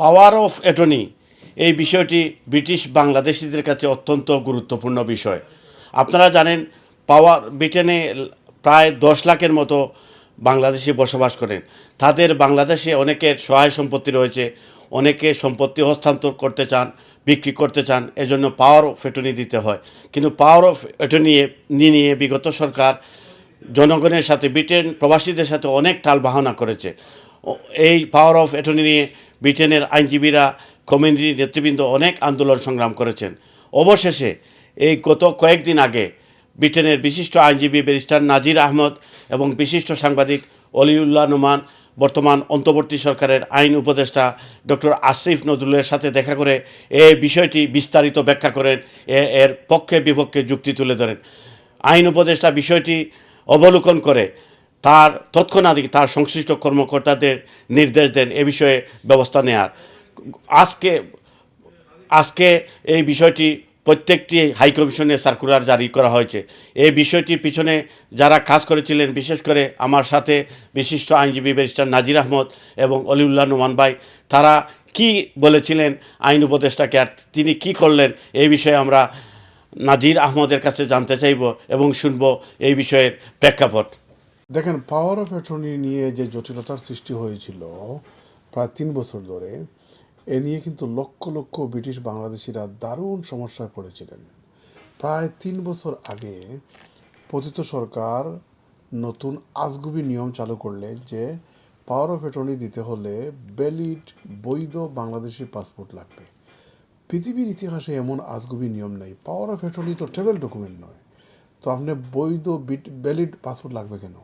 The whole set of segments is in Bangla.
পাওয়ার অফ অ্যাটর্নি এই বিষয়টি ব্রিটিশ বাংলাদেশিদের কাছে অত্যন্ত গুরুত্বপূর্ণ বিষয়। আপনারা জানেন পাওয়ার ব্রিটেনে প্রায় দশ লাখের মতো বাংলাদেশি বসবাস করেন। তাদের বাংলাদেশে অনেকের সহায় সম্পত্তি রয়েছে, অনেকে সম্পত্তি হস্তান্তর করতে চান, বিক্রি করতে চান, এজন্য পাওয়ার অফ অ্যাটর্নি দিতে হয়। কিন্তু পাওয়ার অফ অ্যাটর্নি নিয়ে বিগত সরকার জনগণের সাথে, ব্রিটেন প্রবাসীদের সাথে অনেক টাল বাহানা করেছে এই পাওয়ার অফ অ্যাটর্নি নিয়ে ব্রিটেনের আইনজীবীরা কমিউনিটি নেতৃবৃন্দ অনেক আন্দোলন সংগ্রাম করেছেন। অবশেষে এই গত কয়েকদিন আগে ব্রিটেনের বিশিষ্ট আইনজীবী ব্যারিস্টার নাজির আহমদ এবং বিশিষ্ট সাংবাদিক অলিউল্লাহ নুমান, বর্তমান অন্তর্বর্তী সরকারের আইন উপদেষ্টা ডক্টর আসিফ নজরুলের সাথে দেখা করে এই বিষয়টি বিস্তারিত ব্যাখ্যা করেন এর পক্ষে বিপক্ষে যুক্তি তুলে ধরেন। আইন উপদেষ্টা বিষয়টি অবলোকন করে তার, তৎক্ষণাৎ তার সংশ্লিষ্ট কর্মকর্তাদের নির্দেশ দেন এ বিষয়ে ব্যবস্থা নেয়ার। আজকে আজকে এই বিষয়টি প্রত্যেকটি হাইকমিশনে সার্কুলার জারি করা হয়েছে। এই বিষয়টির পিছনে যারা কাজ করেছিলেন, বিশেষ করে আমার সাথে বিশিষ্ট আইনজীবী ব্যারিস্টার নাজির আহমদ এবং অলিউল্লাহ নোমান ভাই, তারা কি বলেছিলেন, আইন উপদেষ্টাকে, আর তিনি কি করলেন, এই বিষয়ে আমরা নাজির আহমদের কাছে জানতে চাইব এবং শুনব এই বিষয়ের প্রেক্ষাপট। দেখেন পাওয়ার অফ অ্যাটর্নি নিয়ে যে জটিলতার সৃষ্টি হয়েছিল প্রায় তিন বছর ধরে, এ নিয়ে কিন্তু লক্ষ লক্ষ ব্রিটিশ বাংলাদেশিরা দারুণ সমস্যায় পড়েছিলেন। প্রায় তিন বছর আগে পতিত সরকার নতুন আজগুবি নিয়ম চালু করলেন যে পাওয়ার অফ অ্যাটর্নি দিতে হলে ভ্যালিড বৈধ বাংলাদেশি পাসপোর্ট লাগবে। পৃথিবীর ইতিহাসে এমন আজগুবি নিয়ম নেই। পাওয়ার অফ অ্যাটর্নি তো ট্রাভেল ডকুমেন্ট নয়। তো আপনি বৈধ ভ্যালিড পাসপোর্ট লাগবে কেন?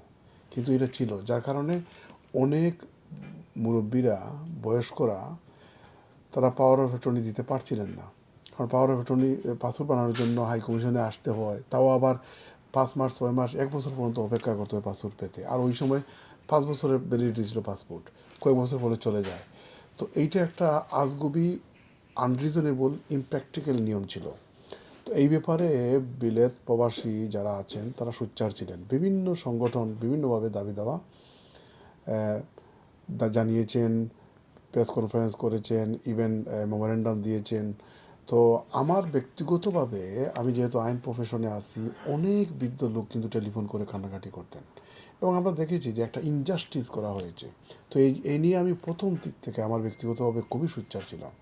কিন্তু এটা ছিল, যার কারণে অনেক মুরব্বীরা, বয়স্করা তারা পাওয়ার অফ অ্যাটর্নি দিতে পারছিলেন না। কারণ পাওয়ার অফ অ্যাটর্নি পাসপোর্ট বানানোর জন্য হাই কমিশনে আসতে হয়, তাও আবার পাঁচ মাস, ছয় মাস, এক বছর পর্যন্ত অপেক্ষা করতে হয় পাসপোর্ট পেতে। আর ওই সময় পাঁচ বছরের ভ্যালিডিটি ছিল পাসপোর্ট কয়েক বছর পরে চলে যায়। তো এইটা একটা আজগুবি আনরিজনেবল ইমপ্র্যাকটিক্যাল নিয়ম ছিল। তো এই ব্যাপারে বিলেত প্রবাসী যারা আছেন, তারা সোচ্চার ছিলেন। বিভিন্ন সংগঠন বিভিন্নভাবে দাবি দেওয়া জানিয়েছেন, প্রেস কনফারেন্স করেছেন, ইভেন মেমোরেন্ডাম দিয়েছেন। তো আমার ব্যক্তিগতভাবে আমি যেহেতু আইন প্রফেশনে আছি, অনেক বৃদ্ধ লোক কিন্তু টেলিফোন করে কান্নাকাটি করতেন। এবং আমরা দেখেছি যে একটা ইনজাস্টিস করা হয়েছে। তো এই এই নিয়ে আমি প্রথম দিক থেকে আমার ব্যক্তিগতভাবে খুবই সোচ্চার ছিলাম।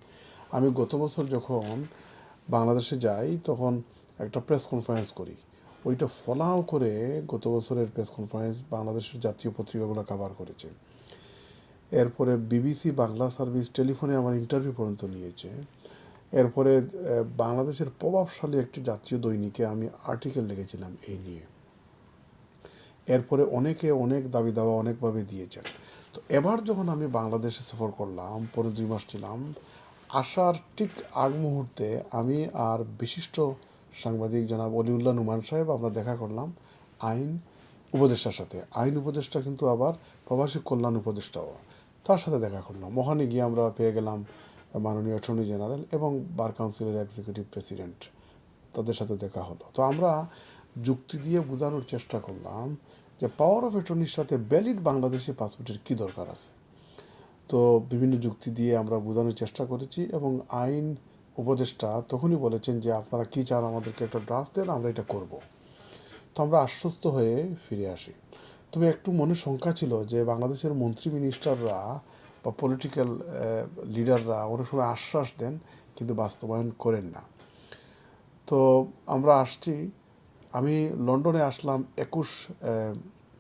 আমি গত বছর যখন বাংলাদেশে যাই, তখন একটা প্রেস কনফারেন্স করি। ওইটা ফলাও করে গত বছরের প্রেস কনফারেন্স বাংলাদেশের জাতীয় পত্রিকাগুলো কাভার করেছে। এরপরে বিবিসি বাংলা সার্ভিস টেলিফোনে আমার ইন্টারভিউ পর্যন্ত নিয়েছে। এরপরে বাংলাদেশের প্রভাবশালী একটি জাতীয় দৈনিকে আমি আর্টিকেল লিখেছিলাম এই নিয়ে। এরপরে অনেকে অনেক দাবি দাওয়া অনেকভাবে দিয়েছেন। তো এবার যখন আমি বাংলাদেশে সফর করলাম পরে দুই মাস ছিলাম আসার ঠিক আগ মুহূর্তে আমি আর বিশিষ্ট সাংবাদিক জনাব অলিউল্লাহ নুমান সাহেব আমরা দেখা করলাম আইন উপদেষ্টার সাথে। আইন উপদেষ্টা কিন্তু আবার প্রবাসী কল্যাণ উপদেষ্টাও। তার সাথে দেখা করলাম। ওখানে গিয়ে আমরা পেয়ে গেলাম মাননীয় অ্যাটর্নি জেনারেল এবং বার কাউন্সিলের এক্সিকিউটিভ প্রেসিডেন্ট। তাদের সাথে দেখা হলো। তো আমরা যুক্তি দিয়ে বোঝানোর চেষ্টা করলাম যে পাওয়ার অফ অ্যাটর্নির সাথে ব্যালিড বাংলাদেশি পাসপোর্টের কী দরকার আছে? তো বিভিন্ন যুক্তি দিয়ে আমরা বোঝানোর চেষ্টা করেছি এবং আইন উপদেষ্টা তখনই বলেছেন যে, আপনারা কী চান আমাদেরকে একটা ড্রাফট দেন, আমরা এটা করব। তো আমরা আশ্বস্ত হয়ে ফিরে আসি। তবে একটু মনে শঙ্কা ছিল যে, বাংলাদেশের মন্ত্রী মিনিস্টাররা বা পলিটিক্যাল লিডাররা অনেক সময় আশ্বাস দেন, কিন্তু বাস্তবায়ন করেন না। তো আমরা আসছি, আমি লন্ডনে আসলাম একুশ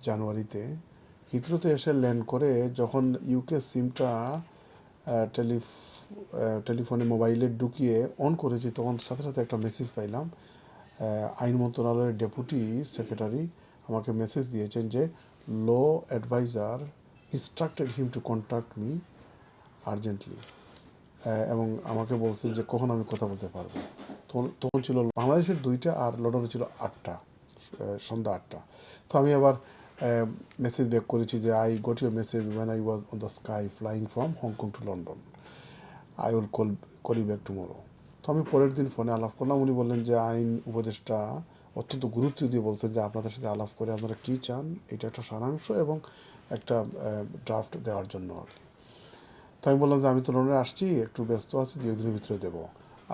জানুয়ারিতে। হিথ্রোতে এসে ল্যান্ড করে যখন ইউকে সিমটা টেলিফ টেলিফোনে মোবাইলে ঢুকিয়ে অন করেছি, তখন সাথে সাথে একটা মেসেজ পাইলাম। আইন মন্ত্রণালয়ের ডেপুটি সেক্রেটারি আমাকে মেসেজ দিয়েছেন যে law adviser instructed him to contact me urgently এবং আমাকে বলছেন যে, কখন আমি কথা বলতে পারব? তখন তখন ছিল বাংলাদেশের দুইটা আর লন্ডনে ছিল আটটা সন্ধ্যা আটটা। তো আমি আবার মেসেজ ব্যাক করেছি যে I got your message when I was on the sky flying from Hong Kong to London I will call call you back tomorrow তো আমি পরের দিন ফোনে আলাপ করলাম। উনি বললেন যে, আইন উপদেষ্টা অত্যন্ত গুরুত্ব দিয়ে বলছেন যে, আপনাদের সাথে আলাপ করে আপনারা কী চান? এটা একটা সারাংশ এবং একটা ড্রাফট দেওয়ার জন্য আর কি। তো আমি বললাম যে, আমি তো লন্ডনে আসছি, একটু ব্যস্ত আছি দুই দিনের ভিতরে দেবো।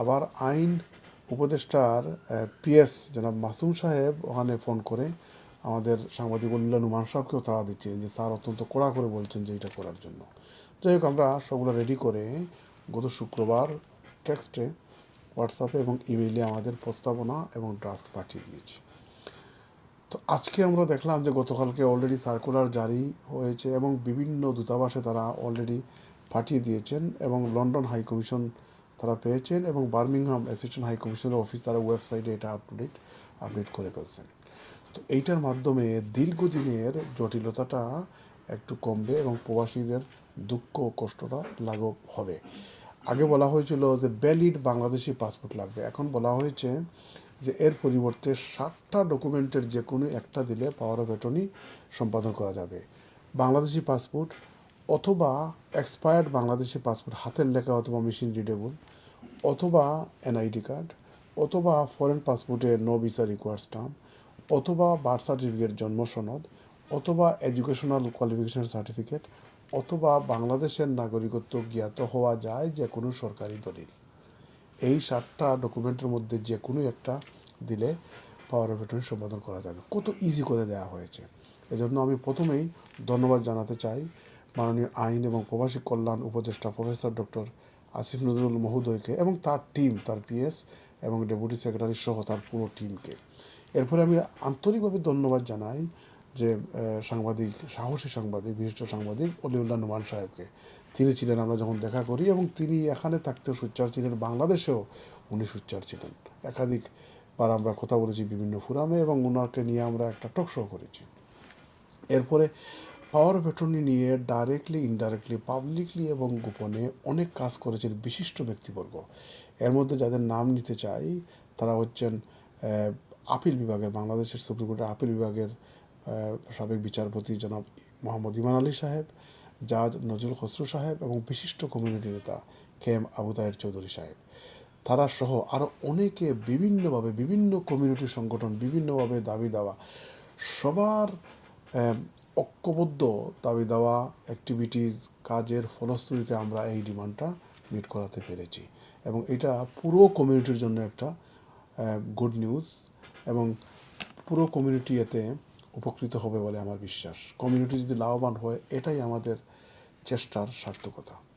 আবার আইন উপদেষ্টার পিএস জনাব মাসুম সাহেব ওখানে ফোন করে আমাদের সাংবাদিক উল্লা নুমান সাহেবকেও তাড়া দিচ্ছেন যে, স্যার অত্যন্ত কড়া করে বলছেন যে, এটা করার জন্য। যাই হোক, আমরা সবগুলো রেডি করে গত শুক্রবার টেক্সটে হোয়াটসঅ্যাপে এবং ইমেইলে আমাদের প্রস্তাবনা এবং ড্রাফট পাঠিয়ে দিয়েছি। তো আজকে আমরা দেখলাম যে, গতকালকে অলরেডি সার্কুলার জারি হয়েছে এবং বিভিন্ন দূতাবাসে তারা অলরেডি পাঠিয়ে দিয়েছেন এবং লন্ডন হাই কমিশন তারা পেয়েছেন এবং বার্মিংহাম অ্যাসিস্ট্যান্ট হাই কমিশনের অফিস তারা ওয়েবসাইটে এটা আপডেট আপডেট করে ফেলছেন। তো এইটার মাধ্যমে দীর্ঘদিনের জটিলতাটা একটু কমবে এবং প্রবাসীদের দুঃখ কষ্টটা লাঘব হবে। আগে বলা হয়েছিল যে ভ্যালিড বাংলাদেশি পাসপোর্ট লাগবে। এখন বলা হয়েছে যে এর পরিবর্তে ষাটটা ডকুমেন্টের যে কোনো একটা দিলে পাওয়ার অফ অ্যাটর্নি সম্পাদন করা যাবে। বাংলাদেশি পাসপোর্ট অথবা এক্সপায়ার্ড বাংলাদেশি পাসপোর্ট হাতের লেখা অথবা মেশিন রিডেবল অথবা এনআইডি কার্ড অথবা ফরেন পাসপোর্টে নো ভিসা রিকোয়ার স্টাম্প অথবা বার্থ সার্টিফিকেট জন্ম সনদ, অথবা এডুকেশনাল কোয়ালিফিকেশন সার্টিফিকেট অথবা বাংলাদেশের নাগরিকত্ব জ্ঞাত হওয়া যায় যে কোনো সরকারি দলিল। এই সাতটা ডকুমেন্টের মধ্যে যে কোনো একটা দিলে পাওয়ার অফ অ্যাটর্নি সম্পাদন করা যাবে। কত ইজি করে দেওয়া হয়েছে। এজন্য আমি প্রথমেই ধন্যবাদ জানাতে চাই মাননীয় আইন এবং প্রবাসী কল্যাণ উপদেষ্টা প্রফেসর ডক্টর আসিফ নজরুল মহোদয়কে এবং তার টিম তার পিএস এবং ডেপুটি সেক্রেটারি সহ তার পুরো টিমকে এরপরে আমি আন্তরিকভাবে ধন্যবাদ জানাই যে সাংবাদিক, সাহসী সাংবাদিক, বিশিষ্ট সাংবাদিক অলিউল্লাহ নুমান সাহেবকে। তিনি ছিলেন আমরা যখন দেখা করি এবং তিনি এখানে থাকতেও সুচ্চার ছিলেন, বাংলাদেশেও উনি সুচ্চার ছিলেন। একাধিক বার আমরা কথা বলেছি বিভিন্ন ফোরামে এবং ওনাকে নিয়ে আমরা একটা টক শো করেছি। এরপরে পাওয়ার অফ অ্যাটর্নি নিয়ে ডাইরেক্টলি ইনডাইরেক্টলি পাবলিকলি এবং গোপনে অনেক কাজ করেছেন বিশিষ্ট ব্যক্তিবর্গ। এর মধ্যে যাদের নাম নিতে চাই, তারা হচ্ছেন আপিল বিভাগের, বাংলাদেশের সুপ্রিম কোর্টের আপিল বিভাগের সাবেক বিচারপতি জনাব মোহাম্মদ ইমান আলী সাহেব, জাজ নজরুল খসরু সাহেব এবং বিশিষ্ট কমিউনিটি নেতা কে এম আবু তাহের চৌধুরী সাহেব। তারা সহ আরও অনেকে বিভিন্নভাবে বিভিন্ন কমিউনিটি সংগঠন বিভিন্নভাবে দাবি দেওয়া, সবার ঐক্যবদ্ধ দাবি দেওয়া অ্যাক্টিভিটিস কাজের ফলশ্রুতিতে আমরা এই ডিমান্ডটা মিট করাতে পেরেছি। এবং এটা পুরো কমিউনিটির জন্য একটা গুড নিউজ এবং পুরো কমিউনিটি এতে উপকৃত হবে বলে আমার বিশ্বাস। কমিউনিটি যদি লাভবান হয়, এটাই আমাদের চেষ্টার সার্থকতা।